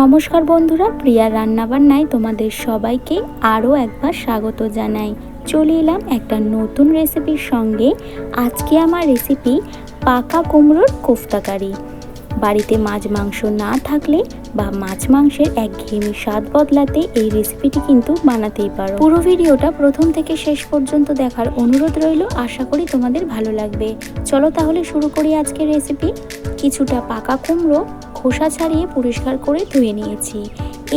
নমস্কার বন্ধুরা প্রিয়া রান্নাবান্নায় তোমাদের সবাইকে আরও একবার স্বাগত জানাই। চলে এলাম একটা নতুন রেসিপির সঙ্গে। আজকে আমার রেসিপি পাকা কুমড়োর কোফতাকারি বাড়িতে মাছ মাংস না থাকলে বা মাছ মাংসের একঘেয়েমি স্বাদ বদলাতে এই রেসিপিটি কিন্তু বানাতেই পারো। পুরো ভিডিওটা প্রথম থেকে শেষ পর্যন্ত দেখার অনুরোধ রইল। আশা করি তোমাদের ভালো লাগবে। চলো তাহলে শুরু করি আজকের রেসিপি কিছুটা পাকা কুমড়ো, খোসা ছাড়িয়ে পরিষ্কার করে ধুয়ে নিয়েছি।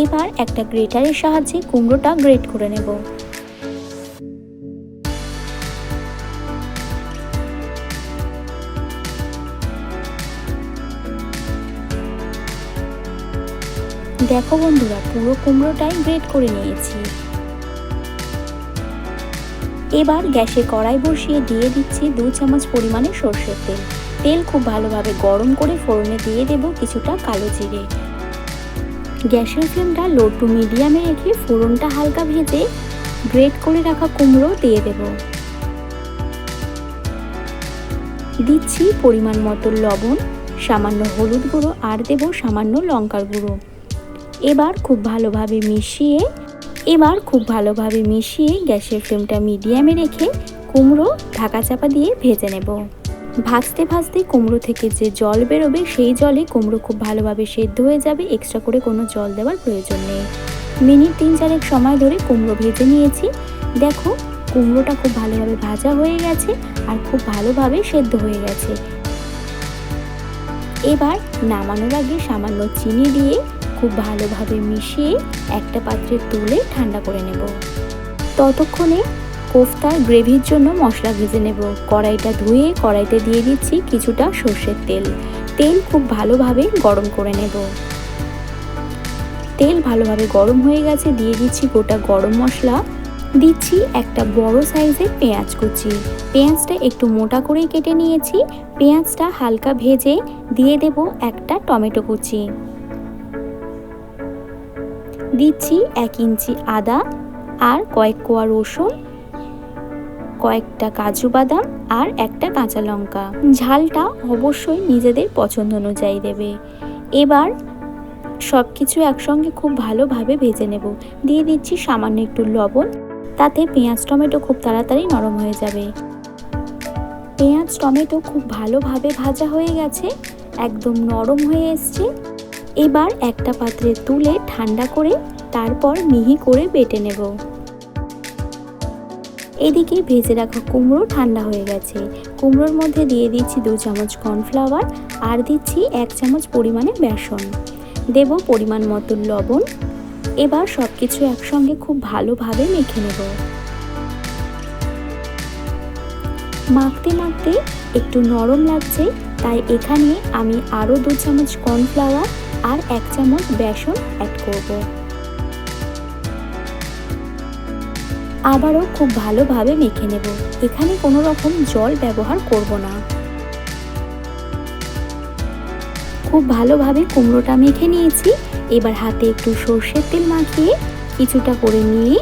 এবার একটা গ্রেটারের সাহায্যে কুমড়োটা গ্রেট করে নেব। দেখো বন্ধুরা, পুরো কুমড়োটাই গ্রেট করে নিয়েছি। এবার গ্যাসে কড়াই বসিয়ে দিয়ে দিচ্ছি দু চামচ পরিমাণে সর্ষের তেল। তেল খুব ভালোভাবে গরম করে ফোড়নে দিয়ে দেব কিছুটা কালো জিরে। গ্যাসের ফ্লেমটা লো টু মিডিয়ামে রেখে ফোড়নটা হালকা ভেজে গ্রেট করে রাখা কুমড়ো দিয়ে দেব। দিচ্ছি পরিমাণ মতো লবণ, সামান্য হলুদ গুঁড়ো আর দেব সামান্য লঙ্কার গুঁড়ো। এবার খুব ভালোভাবে মিশিয়ে, এবার খুব ভালোভাবে মিশিয়ে গ্যাসের ফ্লেমটা মিডিয়ামে রেখে কুমড়ো ঢাকা চাপা দিয়ে ভেজে নেব। ভাজতে ভাজতে কুমড়ো থেকে যে জল বেরোবে, সেই জলে কুমড়ো খুব ভালোভাবে সেদ্ধ হয়ে যাবে এক্সট্রা করে কোনো জল দেওয়ার প্রয়োজন নেই। মিনিট তিন চারেক সময় ধরে কুমড়ো ভেজে নিয়েছি। দেখো, কুমড়োটা খুব ভালোভাবে ভাজা হয়ে গেছে আর খুব ভালোভাবে সেদ্ধ হয়ে গেছে। এবার নামানোর আগে সামান্য চিনি দিয়ে খুব ভালোভাবে মিশিয়ে একটা পাত্রে তুলে ঠান্ডা করে নেব। ততক্ষণে কোফতার গ্রেভির জন্য মশলা ভেজে নেব। কড়াইটা ধুয়ে কড়াইতে দিয়ে দিচ্ছি কিছুটা সর্ষের তেল। তেল খুব ভালোভাবে গরম করে নেব। তেল ভালোভাবে গরম হয়ে গেছে, দিয়ে দিচ্ছি গোটা গরম মশলা। দিচ্ছি একটা বড় সাইজের পেঁয়াজ কুচি। পেঁয়াজটা একটু মোটা করেই কেটে নিয়েছি। পেঁয়াজটা হালকা ভেজে দিয়ে দেব একটা টমেটো কুচি। দিচ্ছি এক ইঞ্চি আদা আর কয়েক কোয়া রসুন, কয়েকটা কাজু বাদাম আর একটা কাঁচা লঙ্কা। ঝালটা অবশ্যই নিজেদের পছন্দ অনুযায়ী দেবে। এবার সব কিছু একসঙ্গে খুব ভালোভাবে ভেজে নেব। দিয়ে দিচ্ছি সামান্য একটু লবণ, তাতে পেঁয়াজ, টমেটো খুব তাড়াতাড়ি নরম হয়ে যাবে। পেঁয়াজ, টমেটো খুব ভালোভাবে ভাজা হয়ে গেছে, একদম নরম হয়ে এসছে। এবার একটা পাত্রে তুলে ঠান্ডা করে তারপর মিহি করে বেটে নেব। এদিকে ভেজে রাখা কুমড়ো ঠান্ডা হয়ে গেছে। কুমড়োর মধ্যে দিয়ে দিচ্ছি দু চামচ কর্নফ্লাওয়ার আর দিচ্ছি এক চামচ পরিমাণে বেসন। দেব পরিমাণ মতো লবণ। এবার সব কিছু একসঙ্গে খুব ভালোভাবে মেখে নেব। মাখতে মাখতে একটু নরম লাগছে, তাই এখানে আমি আরও দু চামচ কর্নফ্লাওয়ার আর এক চামচ বেসন অ্যাড করব। আবারও খুব ভালোভাবে মেখে নেব। এখানে কোনো রকম জল ব্যবহার করব না। খুব ভালোভাবে কুমড়োটা মেখে নিয়েছি। এবার হাতে একটু সর্ষের তেল মাখিয়ে কিছুটা করে নিয়ে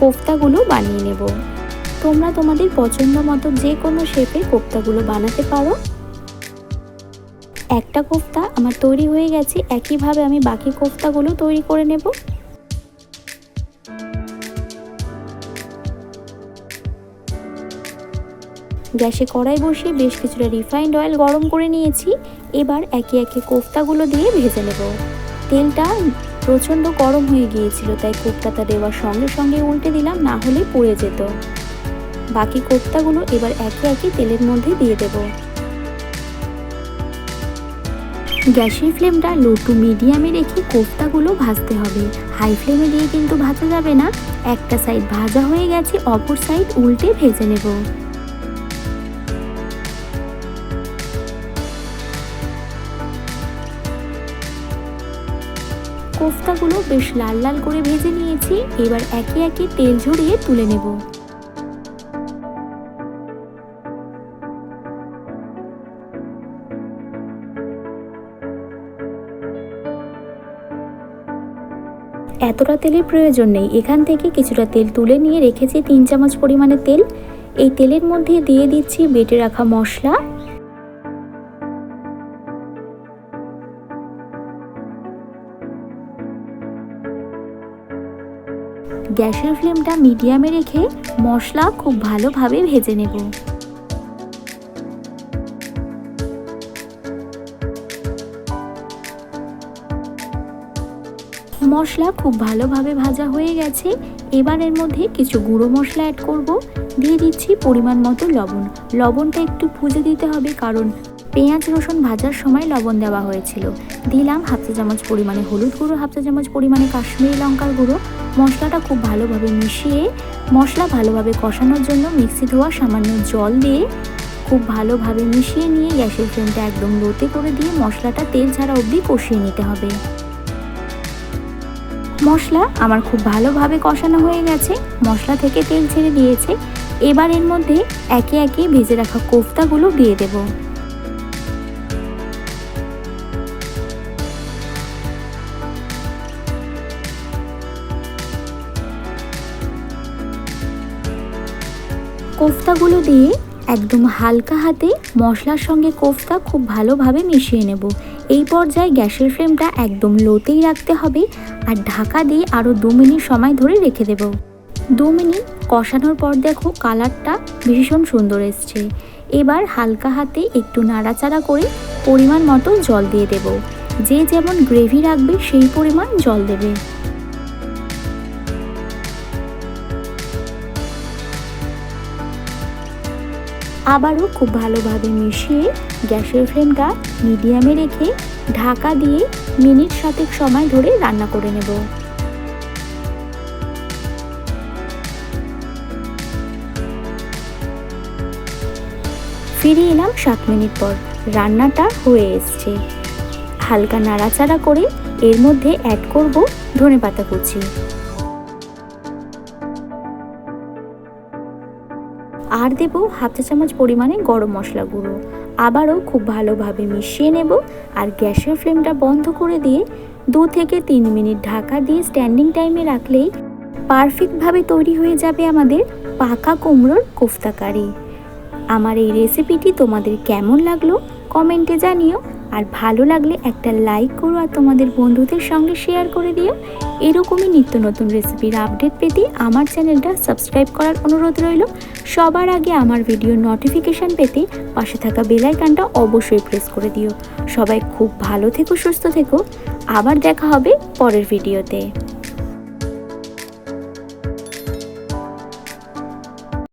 কোফতাগুলো বানিয়ে নেব। তোমরা তোমাদের পছন্দ মতো যে কোনো শেপে কোফতাগুলো বানাতে পারো। একটা কোফতা আমার তৈরি হয়ে গেছে, একইভাবে আমি বাকি কোফতাগুলো তৈরি করে নেব। গ্যাসে কড়াই বসিয়ে বেশ কিছুটা রিফাইন্ড অয়েল গরম করে নিয়েছি। এবার একে একে কোফতাগুলো দিয়ে ভেজে নেব। তেলটা প্রচণ্ড গরম হয়ে গিয়েছিল, তাই কোফতাটা দেওয়ার সঙ্গে সঙ্গে উল্টে দিলাম, না হলে পুড়ে যেত। বাকি কোফতাগুলো এবার একে একে তেলের মধ্যে দিয়ে দেব। গ্যাসের ফ্লেমটা লো টু মিডিয়ামে রেখে কোফতাগুলো ভাজতে হবে। হাই ফ্লেমে দিয়ে কিন্তু ভাজা যাবে না। একটা সাইড ভাজা হয়ে গেছে, অপর সাইড উল্টে ভেজে নেব। কোফতাগুলো বেশ লাল লাল করে ভেজে নিয়েছি। এবার একে একে তেল ঝরিয়ে তুলে নেব। এতটা তেলের প্রয়োজন নেই। এখান থেকে কিছুটা তেল তুলে নিয়ে রেখেছি তিন চামচ পরিমাণে তেল। এই তেলের মধ্যে দিয়ে দিচ্ছি বেটে রাখা মশলা। গ্যাসের ফ্লেমটা মিডিয়ামে রেখে মশলা খুব ভালোভাবে ভেজে নেব। মশলা খুব ভালোভাবে ভাজা হয়ে গেছে। এবার এর মধ্যে কিছু গুঁড়ো মশলা অ্যাড করব। দিয়ে দিচ্ছি পরিমাণ মতো লবণ। লবণটা একটু ভুজে দিতে হবে কারণ পেঁয়াজ, রসুন ভাজার সময় লবণ দেওয়া হয়েছিল। দিলাম হাফ চা চামচ পরিমাণে হলুদ গুঁড়ো, হাফ চা চামচ পরিমাণে কাশ্মীরি লঙ্কার গুঁড়ো। মশলাটা খুব ভালোভাবে মিশিয়ে মশলা ভালোভাবে কষানোর জন্য মিক্সি ধোয়া সামান্য জল দিয়ে খুব ভালোভাবে মিশিয়ে নিয়ে গ্যাসের ফ্লেমটা একদম লোতে করে দিয়ে মশলাটা তেল ছাড়া অবধি কষিয়ে নিতে হবে। মশলা আমার খুব ভালোভাবে কষানো হয়ে গেছে। মশলা থেকে তেল ছেড়ে দিয়েছে। এবার এর মধ্যে একে একে ভেজে রাখা কোফতাগুলো দিয়ে দেব। কোফতাগুলো দিয়ে একদম হালকা হাতে মশলার সঙ্গে কোফতা খুব ভালোভাবে মিশিয়ে নেব। এই পর্যায়ে গ্যাসের ফ্লেমটা একদম লোতেই রাখতে হবে আর ঢাকা দিয়ে আরও দু মিনিট সময় ধরে রেখে দেব। দু মিনিট কষানোর পর দেখো কালারটা ভীষণ সুন্দর এসছে। এবার হালকা হাতে একটু নাড়াচাড়া করে পরিমাণ মতো জল দিয়ে দেব। যে যেমন গ্রেভি রাখবে সেই পরিমাণ জল দেবে। আবারও খুব ভালোভাবে মিশিয়ে গ্যাসের ফ্লেমটা মিডিয়ামে রেখে ঢাকা দিয়ে মিনিট সাতেক সময় ধরে রান্না করে নেব। ফিরে এলাম সাত মিনিট পর। রান্নাটা হয়ে এসছে। হালকা নাড়াচাড়া করে এর মধ্যে অ্যাড করব ধনে পাতা কুচি। আর দেব হাফ চা চামচ পরিমাণে গরম মশলা গুঁড়ো। আবারও খুব ভালোভাবে মিশিয়ে নেব আর গ্যাসের ফ্লেমটা বন্ধ করে দিয়ে দু থেকে তিন মিনিট ঢাকা দিয়ে স্ট্যান্ডিং টাইমে রাখলেই পারফেক্টভাবে তৈরি হয়ে যাবে আমাদের পাকা কুমড়োর কোফতা কারি। আমার এই রেসিপিটি তোমাদের কেমন লাগল কমেন্টে জানিও। আর ভালো লাগলে একটা লাইক করো আর তোমাদের বন্ধুদের সঙ্গে শেয়ার করে দিও। এরকমই নিত্য নতুন রেসিপির আপডেট পেতে আমার চ্যানেলটা সাবস্ক্রাইব করার অনুরোধ রইল। সবার আগে আমার ভিডিও নোটিফিকেশান পেতে পাশে থাকা বেলাইকানটা অবশ্যই প্রেস করে দিও। সবাই খুব ভালো থেকো, সুস্থ থেকো। আবার দেখা হবে পরের ভিডিওতে